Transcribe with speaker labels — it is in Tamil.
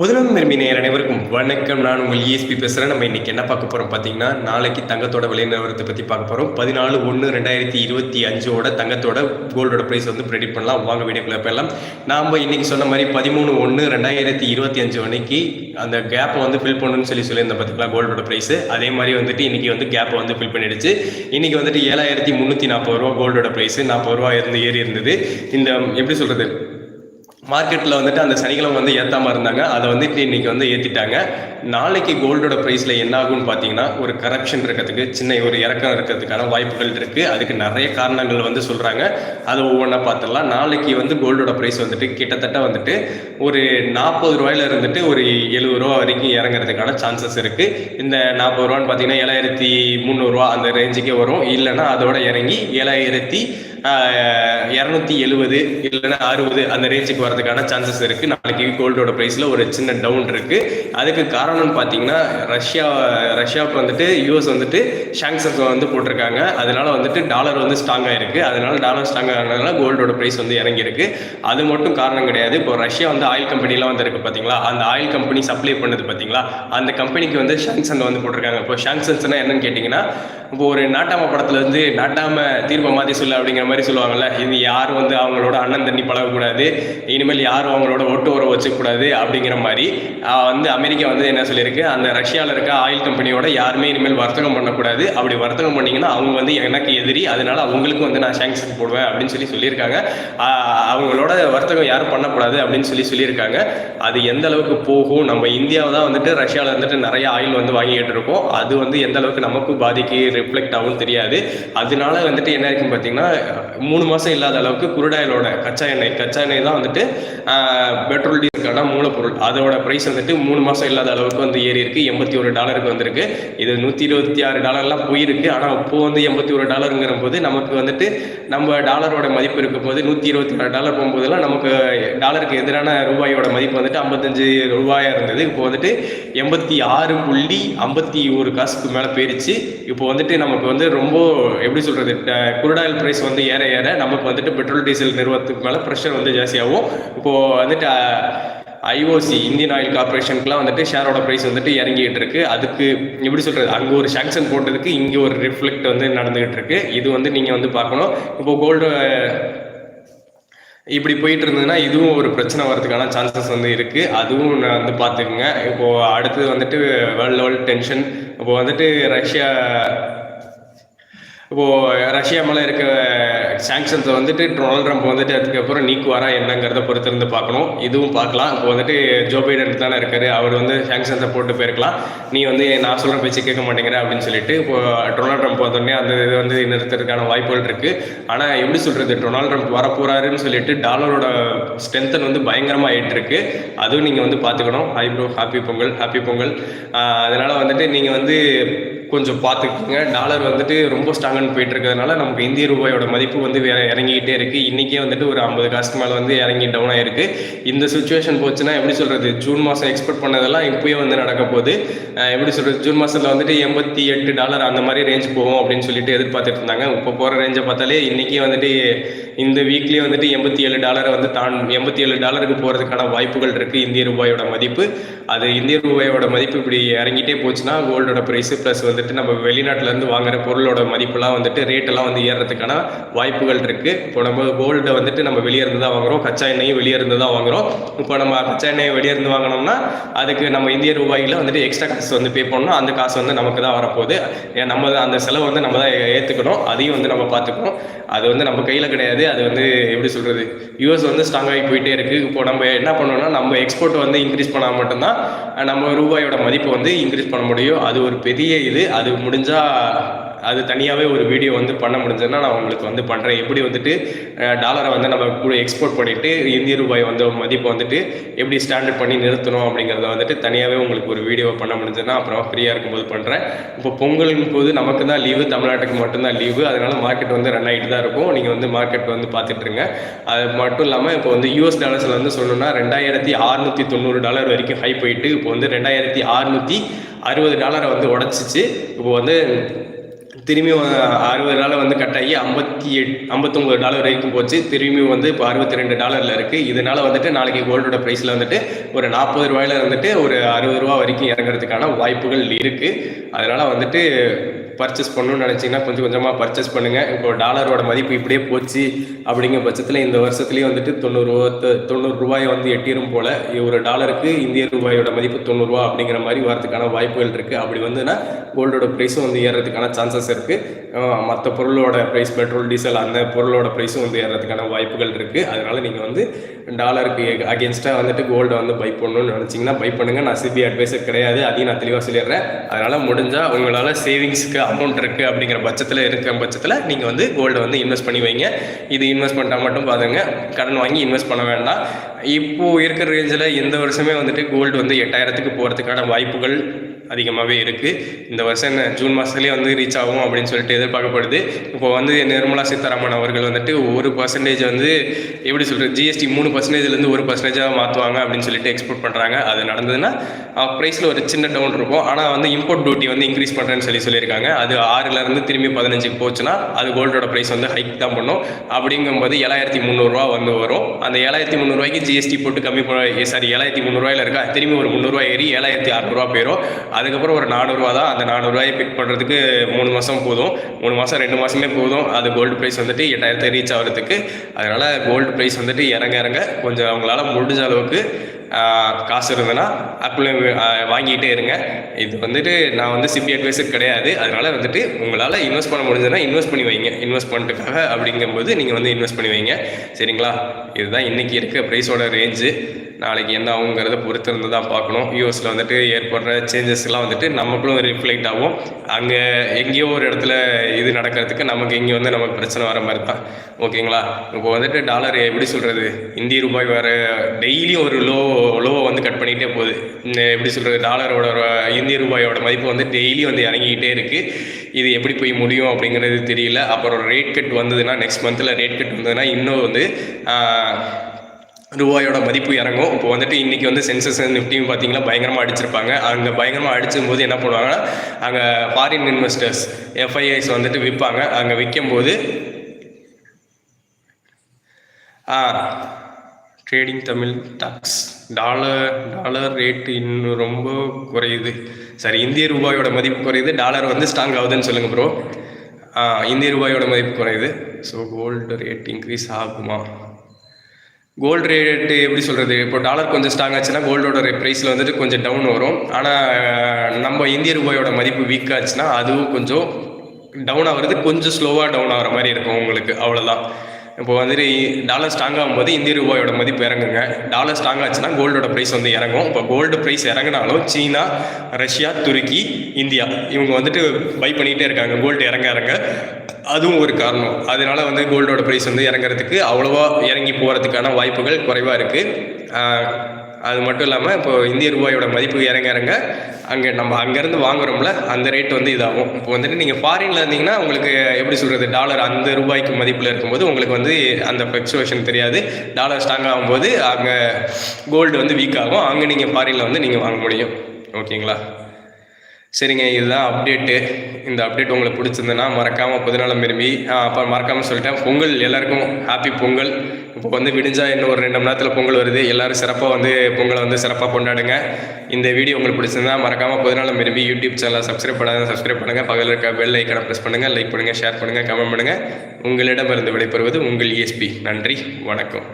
Speaker 1: பொதுநலம் விரும்பி நேர் அனைவருக்கும் வணக்கம். நான் உங்கள் இஎஸ்பி பேசுகிறேன் நம்ம இன்னைக்கு என்ன பார்க்க போகிறோம் பார்த்தீங்கன்னா நாளைக்கு தங்கத்தோட விலை நிலவரத்தை பற்றி பார்க்க போகிறோம் பதினாலு ஒன்று ரெண்டாயிரத்தி இருபத்தி அஞ்சோட தங்கத்தோட கோல்டோட ப்ரைஸ் வந்து ப்ரெடிட் பண்ணலாம். வாங்க வீடியோக்குள்ள போயிடலாம். நாம் இன்னைக்கு சொன்ன மாதிரி பதிமூணு ஒன்று ரெண்டாயிரத்தி இருபத்தி அஞ்சு அன்னைக்கு அந்த கேப்பை வந்து ஃபில் பண்ணணும்னு சொல்லி சொல்லியிருந்தேன் பார்த்துக்கலாம் கோல்டோட ப்ரைஸ் அதே மாதிரி வந்துட்டு இன்னைக்கு வந்து கேப்பை வந்து ஃபில் பண்ணிடுச்சு. இன்னைக்கு வந்துட்டு ஏழாயிரத்தி முந்நூற்றி நாற்பது ரூபா கோல்டோட ப்ரைஸ் நாற்பது ரூபா இருந்து ஏறி இருந்தது. இந்த எப்படி சொல்கிறது மார்க்கெட்டில் வந்துட்டு அந்த சனிக்கிழமை வந்து ஏற்றாமல் இருந்தாங்க. அதை வந்துட்டு இன்னைக்கு வந்து ஏற்றிட்டாங்க நாளைக்கு கோல்டோட ப்ரைஸில் என்ன ஆகும்னு பார்த்தீங்கன்னா ஒரு கரப்ஷன் இருக்கிறதுக்கு சின்ன ஒரு இறக்கம் இருக்கிறதுக்கான வாய்ப்புகள் இருக்குது அதுக்கு நிறைய காரணங்கள் வந்து சொல்கிறாங்க அதை ஒவ்வொன்றா பார்த்துடலாம் நாளைக்கு வந்து கோல்டோட ப்ரைஸ் வந்துட்டு கிட்டத்தட்ட வந்துட்டு ஒரு நாற்பது ரூபாயில இருந்துட்டு ஒரு எழுபது ரூபா வரைக்கும் இறங்குறதுக்கான சான்சஸ் இருக்குது இந்த நாற்பது ரூபான்னு பார்த்தீங்கன்னா ஏழாயிரத்தி முந்நூறுரூவா அந்த ரேஞ்சுக்கே வரும். இல்லைன்னா அதோட இறங்கி ஏழாயிரத்தி இரநூத்தி எழுபது இல்லைன்னா அறுபது அந்த ரேஞ்சுக்கு வரதுக்கான சான்சஸ் இருக்கு. நாளைக்கு கோல்டோட ப்ரைஸ்ல ஒரு சின்ன டவுன் இருக்கு. அதுக்கு காரணம்னு பார்த்தீங்கன்னா ரஷ்யா ரஷ்யாவுக்கு வந்துட்டு யூஎஸ் வந்துட்டு ஷாங்ஷன்ஸ் வந்து போட்டிருக்காங்க. அதனால வந்துட்டு டாலர் வந்து ஸ்ட்ராங்காக ஆயிருக்கு. அதனால டாலர் ஸ்ட்ராங் ஆகிறதுனால கோல்டோட ப்ரைஸ் வந்து இறங்கியிருக்கு. அது மட்டும் காரணம் கிடையாது. இப்போ ரஷ்யா வந்து ஆயில் கம்பெனிலாம் வந்து இருக்கு பார்த்தீங்களா அந்த ஆயில் கம்பெனி சப்ளை பண்ணுது பார்த்தீங்களா அந்த கம்பெனிக்கு வந்து ஷாங்ஷன் வந்து போட்டிருக்காங்க. இப்போ ஷாங்ஷன்ஸ்னா என்னன்னு கேட்டிங்கன்னா இப்போ ஒரு நாட்டாம படத்துல இருந்து நாட்டாம தீர்ப்பை மாற்றி சொல்லு அப்படிங்கிற மாதிரி சொல்லுவாங்கல்ல இது யாரும் வந்து அவங்களோட அண்ணன் தண்ணி பழகக்கூடாது இனிமேல் யாரும் அவங்களோட ஒட்டு உறவு வச்சுக்கூடாது அப்படிங்கிற மாதிரி வந்து அமெரிக்கா வந்து என்ன சொல்லியிருக்கு அந்த ரஷ்யாவில் இருக்க ஆயில் கம்பெனியோட யாருமே இனிமேல் வர்த்தகம் பண்ணக்கூடாது. அப்படி வர்த்தகம் பண்ணிங்கன்னா அவங்க வந்து எனக்கு எதிரி அதனால அவங்களுக்கு வந்து நான் சாங்ஷன் போடுவேன் அப்படின்னு சொல்லி சொல்லியிருக்காங்க. அவங்களோட வர்த்தகம் யாரும் பண்ணக்கூடாது அப்படின்னு சொல்லி சொல்லியிருக்காங்க. அது எந்த அளவுக்கு போகும் நம்ம இந்தியாவை தான் வந்துட்டு ரஷ்யாவில் வந்துட்டு நிறைய ஆயில் வந்து வாங்கிக்கிட்டு இருக்கோம். அது வந்து எந்த அளவுக்கு நமக்கும் பாதிக்கு ரிஃப்ளெக்ட் ஆகும் தெரியாது. அதனால வந்துட்டு என்ன இருக்குன்னு பார்த்தீங்கன்னா மூணு மாதம் இல்லாத அளவுக்கு குருடாயிலோட கச்சா எண்ணெய் கச்சா எண்ணெய் தான் வந்துட்டு பெட்ரோல் டீசலுக்கான மூலப்பொருள் அதோட ப்ரைஸ் வந்துட்டு மூணு மாதம் இல்லாத அளவுக்கு வந்து ஏறி இருக்கு. எண்பத்தி ஒரு டாலருக்கு வந்திருக்கு. இது நூற்றி இருபத்தி ஆறு டாலர்லாம் போயிருக்கு. ஆனால் இப்போ வந்து எண்பத்தி ஒரு டாலருங்கிற போது நமக்கு வந்துட்டு நம்ம டாலரோட மதிப்பு இருக்கும் போது நூற்றி இருபத்தி ஆறு டாலர் போகும்போதெல்லாம் நமக்கு டாலருக்கு எதிரான ரூபாயோட மதிப்பு வந்துட்டு ஐம்பத்தஞ்சு ரூபாயா இருந்தது. இப்போ வந்துட்டு எண்பத்தி ஆறு புள்ளி ஐம்பத்தி ஒரு காசுக்கு மேலே போயிருச்சு. இப்போ வந்துட்டு நமக்கு வந்து ரொம்ப எப்படி சொல்றது குருடாயில் ப்ரைஸ் வந்து ஏற ஏற நமக்கு வந்துட்டு பெட்ரோல் டீசல் நிறுவனத்துக்கு மேலே ப்ரெஷர் வந்து ஜாஸ்தியாகும். இப்போ வந்துட்டு ஐஓசி இந்தியன் ஆயில் கார்பரேஷனுக்குலாம் வந்துட்டு ஷேரோட ப்ரைஸ் வந்துட்டு இறங்கிட்டு இருக்கு அதுக்கு எப்படி சொல்றது? அங்கே ஒரு சாங்ஷன் போட்டதுக்கு இங்கே ஒரு ரிஃப்ளெக்ட் வந்து நடந்துகிட்டு இருக்கு இது வந்து நீங்கள் வந்து பார்க்கணும். இப்போ கோல்டு இப்படி போயிட்டு இருந்ததுன்னா இதுவும் ஒரு பிரச்சனை வரதுக்கான சான்சஸ் வந்து இருக்கு. அதுவும் நான் வந்து பார்த்துக்குங்க. இப்போ அடுத்தது வந்துட்டு வேர்ல்ட் லெவல் டென்ஷன் இப்போ வந்துட்டு ரஷ்யா இப்போ ரஷ்யா மேலே இருக்க சாங்ஷன்ஸை வந்துட்டு டொனால்ட் ட்ரம்ப் வந்துட்டு அதுக்கப்புறம் நீக்குவாரா என்னங்கிறத பொறுத்திருந்து பார்க்கணும். இதுவும் பார்க்கலாம். இப்போ வந்துட்டு ஜோ பைடன் தானே இருக்காரு. அவர் வந்து சாங்ஷன்ஸை போட்டு போயிருக்கலாம். நீ வந்து நான் சொல்கிற பேச்சு கேட்க மாட்டேங்கிற அப்படின்னு சொல்லிட்டு இப்போ டொனால்ட் ட்ரம்ப் வந்தோடனே அந்த இது வந்து நிறுத்துறதுக்கான வாய்ப்புகள் இருக்கு. ஆனால் எப்படி சொல்றது? டொனால்ட் ட்ரம்ப் வரப்போறாருன்னு சொல்லிட்டு டாலரோட ஸ்ட்ரென்த்தன் வந்து பயங்கரமாக ஆயிட்டு இருக்கு அதுவும் நீங்கள் வந்து பார்த்துக்கணும். Hi bro happy Pongal. Happy Pongal. அதனால் அதனால வந்துட்டு நீங்கள் வந்து கொஞ்சம் பார்த்துக்குங்க. டாலர் வந்துட்டு ரொம்ப ஸ்ட்ராங்கானு போயிட்டு இருக்கிறதுனால நமக்கு இந்திய ரூபாயோட மதிப்பு வந்து வேற இறங்கிக்கிட்டே இருக்கு. இன்னைக்கே வந்துட்டு ஒரு ஐம்பது காசுக்கு மேலே வந்து இறங்கி டவுன் ஆயிருக்கு. இந்த சுச்சுவேஷன் போச்சுன்னா எப்படி சொல்றது? ஜூன் மாதம் எக்ஸ்பெக்ட் பண்ணதெல்லாம் இப்பயே வந்து நடக்க போகுது. எப்படி சொல்றது? ஜூன் மாசத்துல வந்துட்டு எண்பத்தி எட்டு டாலர் அந்த மாதிரி ரேஞ்ச் போகும் அப்படின்னு சொல்லிட்டு எதிர்பார்த்துட்டு இருந்தாங்க. இப்போ போற ரேஞ்சை பார்த்தாலே இன்னைக்கே வந்துட்டு இந்த வீக்லயே வந்துட்டு எண்பத்தி ஏழு டாலரை வந்து தான் எண்பத்தி ஏழு டாலருக்கு போறதுக்கான வாய்ப்புகள் இருக்கு. இந்திய ரூபாயோட மதிப்பு. அது இந்திய ரூபாயோட மதிப்பு இப்படி இறங்கிட்டே போச்சுன்னா கோல்டோட ப்ரைஸு ப்ளஸ் வந்துட்டு நம்ம வெளிநாட்டுல இருந்து வாங்குற பொருளோட மதிப்புலாம் வந்துட்டு ரேட் எல்லாம் வந்து ஏறதுக்கான வாய்ப்புகள் இருக்கு. இப்போ நம்ம கோல்டை வந்துட்டு நம்ம வெளியே இருந்து தான் வாங்குறோம். கச்சா எண்ணெயும் வெளியே இருந்து தான் வாங்குறோம். இப்போ நம்ம கச்சா எண்ணெயை வெளியே இருந்து வாங்கினோம்னா அதுக்கு நம்ம இந்திய ரூபாயில வந்துட்டு எக்ஸ்ட்ரா காசு வந்து பே பண்ணணும். அந்த காசு வந்து நமக்கு தான் வரப்போகுது. ஏன் நம்ம தான் அந்த செலவு வந்து நம்ம தான் ஏற்றுக்கணும் அதையும் வந்து நம்ம பார்த்துக்கணும் அது வந்து நம்ம கையில் கிடையாது. அது வந்து எப்படி சொல்றது? யூஎஸ் வந்து ஸ்ட்ராங்காகி போயிட்டே இருக்கு. இப்போ நம்ம என்ன பண்ணோம்னா நம்ம எக்ஸ்போர்ட் வந்து இன்க்ரீஸ் பண்ணால் மட்டும்தான் நம்ம ரூபாயோட மதிப்பு வந்து இன்க்ரீஸ் பண்ண முடியும். அது ஒரு பெரிய இது. அது முடிஞ்சா அது தனியாகவே ஒரு வீடியோ வந்து பண்ண முடிஞ்சதுன்னா நான் உங்களுக்கு வந்து பண்ணுறேன் எப்படி வந்துட்டு டாலரை வந்து நம்ம கூட எக்ஸ்போர்ட் பண்ணிட்டு இந்திய ரூபாய் வந்து மதிப்பை வந்துட்டு எப்படி ஸ்டாண்டர்ட் பண்ணி நிறுத்தணும் அப்படிங்கிறத வந்துட்டு தனியாகவே உங்களுக்கு ஒரு வீடியோ பண்ண முடிஞ்சதுன்னா அப்புறம் ஃப்ரீயாக இருக்கும்போது பண்ணுறேன் இப்போ பொங்கலின் போது நமக்கு தான் லீவு தமிழ்நாட்டுக்கு மட்டும்தான் லீவு அதனால மார்க்கெட் வந்து ரன் ஆகிட்டு தான் இருக்கும். நீங்கள் வந்து மார்க்கெட் வந்து பார்த்துட்டு இருங்க. அது மட்டும் இல்லாமல் இப்போ வந்து யூஎஸ் டாலர்ஸில் வந்து சொல்லணும்னா ரெண்டாயிரத்தி அறுநூத்தி தொண்ணூறு டாலர் வரைக்கும் ஹை போயிட்டு இப்போ வந்து ரெண்டாயிரத்தி அறுநூத்தி அறுபது டாலரை வந்து உடச்சிச்சு. இப்போ வந்து திரும்பி அறுபது டாலர் வந்து கட் ஆகி ஐம்பத்தி எட் ஐம்பத்தொம்பது டாலர் வரைக்கும் போச்சு. திரும்பி வந்து இப்போ அறுபத்தி ரெண்டு டாலரில் இருக்குது இதனால் வந்துட்டு நாளைக்கு கோல்டோட ப்ரைஸில் வந்துட்டு ஒரு நாற்பது ரூபாயில வந்துட்டு ஒரு அறுபது ரூபா வரைக்கும் இறங்குறதுக்கான வாய்ப்புகள் இருக்குது அதனால் வந்துட்டு பர்ச்சேஸ் பண்ணணும்னு நினச்சிங்கன்னா கொஞ்சம் கொஞ்சமாக பர்ச்சேஸ் பண்ணுங்கள் இப்போ டாலரோட மதிப்பு இப்படியே போச்சு அப்படிங்கிற பட்சத்தில் இந்த வருஷத்துலேயே வந்துட்டு தொண்ணூறுரூவா தொண்ணூறு ரூபாயை வந்து எட்டிரும் போல். ஒரு டாலருக்கு இந்திய ரூபாயோட மதிப்பு தொண்ணூறுரூவா அப்படிங்கிற மாதிரி வரதுக்கான வாய்ப்புகள் இருக்குது அப்படி வந்துன்னா கோல்டோட ப்ரைஸும் வந்து ஏறதுக்கான சான்சஸ் இருக்குது மற்ற பொருளோட ப்ரைஸ் பெட்ரோல் டீசல் அந்த பொருளோட ப்ரைஸும் வந்து ஏறதுக்கான வாய்ப்புகள் இருக்குது அதனால் நீங்கள் வந்து டாலருக்கு அகேன்ஸ்டாக வந்துட்டு கோல்டை வந்து பை பண்ணணும்னு நினச்சிங்கன்னா பை பண்ணுங்கள் நான் சிபி அட்வைஸர் கிடையாது. அதையும் நான் தெளிவாக சொல்லிடுறேன். அதனால் முடிஞ்சால் உங்களால் சேவிங்ஸ்க்கு அமௌண்ட் இருக்குது அப்படிங்கிற பட்சத்தில் இருக்கிற பட்சத்தில் நீங்கள் வந்து கோல்டை வந்து இன்வெஸ்ட் பண்ணி வைங்க. இது இன்வெஸ்ட்மெண்ட்டாக மட்டும் பாருங்க கடன் வாங்கி இன்வெஸ்ட் பண்ண வேண்டாம். இப்போது இருக்கிற ரேஞ்சில் எந்த வருஷமே வந்துட்டு கோல்டு வந்து எட்டாயிரத்துக்கு போகிறதுக்கான வாய்ப்புகள் அதிகமாகவே இருக்குது இந்த வருஷம் என்ன ஜூன் மாதத்துலேயே வந்து ரீச் ஆகும் அப்படின்னு சொல்லிட்டு எதிர்பார்க்கப்படுது. இப்போ வந்து நிர்மலா சீதாராமன் அவர்கள் வந்துட்டு ஒரு பர்சன்டேஜ் வந்து எப்படி சொல்கிறது ஜிஎஸ்டி மூணு பர்சன்டேஜ்லேருந்து ஒரு பர்சன்டேஜாக மாற்றுவாங்க அப்படின்னு சொல்லிட்டு எக்ஸ்போர்ட் பண்ணுறாங்க அது நடந்ததுன்னா ப்ரைஸில் ஒரு சின்ன டவுன் இருக்கும். ஆனால் வந்து இம்போர்ட் டியூட்டி வந்து இன்க்ரீஸ் பண்ணுறேன்னு சொல்லி சொல்லியிருக்காங்க. அது ஆறுலேருந்து திரும்பி பதினஞ்சுக்கு போச்சுன்னா அது கோல்டோட ப்ரைஸ் வந்து ஹைக் தான் பண்ணும். அப்படிங்கும்போது ஏழாயிரத்தி முந்நூறுரூவா வந்து வரும். அந்த ஏழாயிரத்தி முந்நூறுவாய்க்கு ஜிஎஸ்டி போட்டு கம்மி பண்ண சாரி ஏழாயிரத்தி முந்நூறுவாயில் இருக்கா திரும்பி ஒரு முந்நூறுரூவா ஏறி ஏழாயிரத்தி அறநூறுவா போயிடும் அதுக்கப்புறம் ஒரு நானூறுரூவா தான். அந்த நானூறுரூவாயை பிக் பண்ணுறதுக்கு மூணு மாதம் போதும். மூணு மாதம் ரெண்டு மாதமே போதும். அது கோல்டு ப்ரைஸ் வந்துட்டு எட்டாயிரத்தை ரீச் ஆகிறதுக்கு. அதனால் கோல்டு ப்ரைஸ் வந்துட்டு இறங்க இறங்க கொஞ்சம் அவங்களால முடிஞ்ச அளவுக்கு காசு இருந்ததுன்னா அப்பளே வாங்கிக்கிட்டே இருங்க. இது வந்துட்டு நான் வந்து சிபி அட்வைசர் கிடையாது. அதனால் வந்துட்டு உங்களால் இன்வெஸ்ட் பண்ண முடிஞ்சதுன்னா இன்வெஸ்ட் பண்ணி வைங்க. இன்வெஸ்ட் பண்ணுறதுக்காக அப்படிங்கும்போது நீங்கள் வந்து இன்வெஸ்ட் பண்ணி வைங்க. சரிங்களா? இதுதான் இன்றைக்கி இருக்க ப்ரைஸோட ரேஞ்சு நாளைக்கு என்ன ஆகுங்கிறத பொறுத்து இருந்து தான் பார்க்கணும். யூஎஸில் வந்துட்டு ஏற்படுற சேஞ்சஸ்லாம் வந்துட்டு நமக்குள்ளும் ரிஃப்ளெக்ட் ஆகும். அங்கே எங்கேயோ ஒரு இடத்துல இது நடக்கிறதுக்கு நமக்கு இங்கே வந்து நமக்கு பிரச்சனை வர மாதிரி தான். ஓகேங்களா? இப்போ வந்துட்டு டாலர் எப்படி சொல்கிறது இந்திய ரூபாய் வேறு டெய்லியும் ஒரு லோ லோவை வந்து கட் பண்ணிகிட்டே போகுது. இந்த எப்படி சொல்கிறது டாலரோட இந்திய ரூபாயோட மதிப்பு வந்து டெய்லி வந்து இறங்கிக்கிட்டே இருக்குது இது எப்படி போய் முடியும் அப்படிங்கிறது தெரியல. அப்புறம் ரேட் கட் வந்ததுன்னா நெக்ஸ்ட் மந்தில் ரேட் கட் வந்ததுன்னா இன்னும் வந்து ரூபாயோட மதிப்பு இறங்கும். இப்போ வந்துட்டு இன்றைக்கி வந்து சென்சஸ் நிஃப்டியும் பார்த்தீங்கன்னா பயங்கரமாக அடிச்சிருப்பாங்க. அங்கே பயங்கரமாக அடிச்சும் போது என்ன பண்ணுவாங்கன்னா அங்கே ஃபாரின் இன்வெஸ்டர்ஸ் எஃப்ஐஐஸ் வந்துட்டு விற்பாங்க அங்கே விற்கும்போது trading Tamil talks dollar dollar rate இன்னும் ரொம்ப குறையுது. சரி இந்திய ரூபாயோட மதிப்பு குறையுது. டாலர் வந்து ஸ்ட்ராங் ஆகுதுன்னு சொல்லுங்கள் ப்ரோ இந்திய ரூபாயோட மதிப்பு குறையுது. ஸோ கோல்டு ரேட் இன்க்ரீஸ் ஆகுமா? கோல்டு ரேட்டு எப்படி சொல்கிறது இப்போ டாலர் கொஞ்சம் ஸ்ட்ராங் ஆச்சுன்னா கோல்டோட ப்ரைஸில் வந்துட்டு கொஞ்சம் டவுன் வரும். ஆனால் நம்ம இந்திய ரூபாயோட மதிப்பு வீக் ஆச்சுன்னா அதுவும் கொஞ்சம் டவுன் ஆகிறது கொஞ்சம் ஸ்லோவாக டவுன் ஆகிற மாதிரி இருக்கும் உங்களுக்கு. அவ்வளோதான் இப்போ வந்துட்டு டாலர் ஸ்ட்ராங் ஆகும்போது இந்திய ரூபாயோட மதிப்பு இறங்குங்க. டாலர் ஸ்ட்ராங் ஆச்சுன்னா கோல்டோட ப்ரைஸ் வந்து இறங்கும். இப்போ கோல்டு ப்ரைஸ் இறங்கினாலும் சீனா ரஷ்யா துருக்கி இந்தியா இவங்க வந்துட்டு பை பண்ணிகிட்டே இருக்காங்க. கோல்டு இறங்க இறங்க. அதுவும் ஒரு காரணம். அதனால வந்து கோல்டோட ப்ரைஸ் வந்து இறங்குறதுக்கு அவ்வளோவா இறங்கி போகிறதுக்கான வாய்ப்புகள் குறைவாக இருக்குது அது மட்டும் இல்லாமல் இப்போ இந்திய ரூபாயோட மதிப்பு இறங்க இறங்க அங்கே நம்ம அங்கேருந்து வாங்குறோம்ல அந்த ரேட் வந்து இதாகும். இப்போ வந்துட்டு நீங்கள் ஃபாரினில் இருந்தீங்கன்னா உங்களுக்கு எப்படி சொல்கிறது டாலர் அந்த ரூபாய்க்கு மதிப்பில் இருக்கும்போது உங்களுக்கு வந்து அந்த ஃப்ளக்சுவேஷன் தெரியாது. டாலர் ஸ்ட்ராங் ஆகும்போது அங்கே கோல்டு வந்து வீக் ஆகும். அங்கே நீங்கள் ஃபாரினில் வந்து நீங்கள் வாங்க முடியும். ஓகேங்களா? சரிங்க இதுதான் அப்டேட்டு இந்த அப்டேட் உங்களுக்கு பிடிச்சிருந்ததுன்னா மறக்காமல் புதுநலம் விரும்பி அப்போ மறக்காமல் சொல்லிட்டேன். பொங்கல் எல்லாருக்கும் ஹாப்பி பொங்கல். இப்போ வந்து விடிஞ்சா இன்னும் ஒரு ரெண்டு மணி நேரத்தில் பொங்கல் வருது. எல்லோரும் சிறப்பாக வந்து பொங்கலை வந்து சிறப்பாக கொண்டாடுங்க. இந்த வீடியோ உங்களுக்கு பிடிச்சிருந்தா மறக்காமல் புதுநலம் விரும்பி யூடியூப் சேனலை சப்ஸ்கிரைப் பண்ணாத சப்ஸ்கிரைப் பண்ணுங்கள் பகலில் இருக்க பெல் ஐக்கனை ப்ரெஸ் பண்ணுங்கள் லைக் பண்ணுங்கள் ஷேர் பண்ணுங்கள் கமெண்ட் பண்ணுங்கள் உங்களிடமிருந்து விடைபெறுவது உங்கள் இஎஸ்பி நன்றி வணக்கம்.